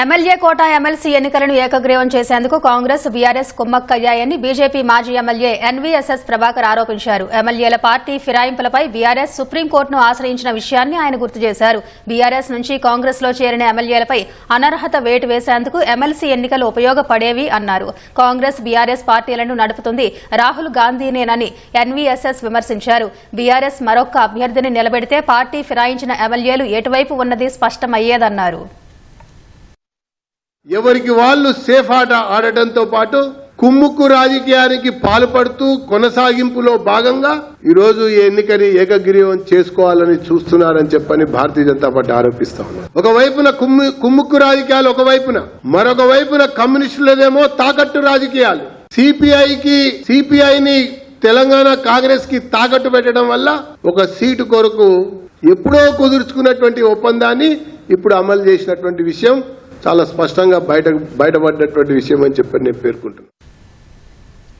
MLA కోట MLC ఎన్నికలను ఏకగ్రీవం చేసేందుకు కాంగ్రెస్ బీఆర్ఎస్ కుమ్మక్కయ్యాయని బీజేపీ మాజీ ఎమ్మెల్యే ఎన్వీఎస్ఎస్ ప్రభాకర్ ఆరోపించారు. ఎమ్మెల్యేల పార్టీ ఫిరాయింపులపై బీఆర్ఎస్ సుప్రీంకోర్టును ఆశ్రయించిన విషయాన్ని ఆయన గుర్తు చేశారు. బీఆర్ఎస్ నుంచి కాంగ్రెస్లో చేరిన ఎమ్మెల్యేలపై అనర్హత వేటు వేసేందుకు ఎమ్మెల్సీ ఎన్నికలు ఉపయోగపడేవి అన్నారు. కాంగ్రెస్ బీఆర్ఎస్ పార్టీలను నడుపుతుంది రాహుల్ గాంధీనేనని ఎన్వీఎస్ఎస్ విమర్శించారు. బీఆర్ఎస్ మరొక్క అభ్యర్థిని నిలబెడితే పార్టీ ఫిరాయించిన ఎమ్మెల్యేలు ఎటువైపు ఉన్నది స్పష్టమయ్యేదన్నారు. ఎవరికి వాళ్ళు సేఫ్ ఆట ఆడటంతో పాటు కుమ్ముక్కు రాజకీయానికి పాల్పడుతూ కొనసాగింపులో భాగంగా ఈరోజు ఈ ఎన్నికని ఏకగ్రీవం చేసుకోవాలని చూస్తున్నారని చెప్పని భారతీయ జనతా పార్టీ ఆరోపిస్తా ఉన్నారు ఒకవైపున కుమ్ము కుమ్ముక్కు రాజకీయాలు ఒకవైపున మరొక వైపున కమ్యూనిస్టులదేమో తాకట్టు రాజకీయాలు. సిపిఐకి సిపిఐని తెలంగాణ కాంగ్రెస్కి తాకట్టు పెట్టడం వల్ల ఒక సీటు కొరకు ఎప్పుడో కుదుర్చుకున్నటువంటి ఒప్పందాన్ని ఇప్పుడు అమలు చేసినటువంటి విషయం చాలా స్పష్టంగా బయట బయటపడినటువంటి విషయం అని చెప్పి నేను పేర్కొంటున్నాను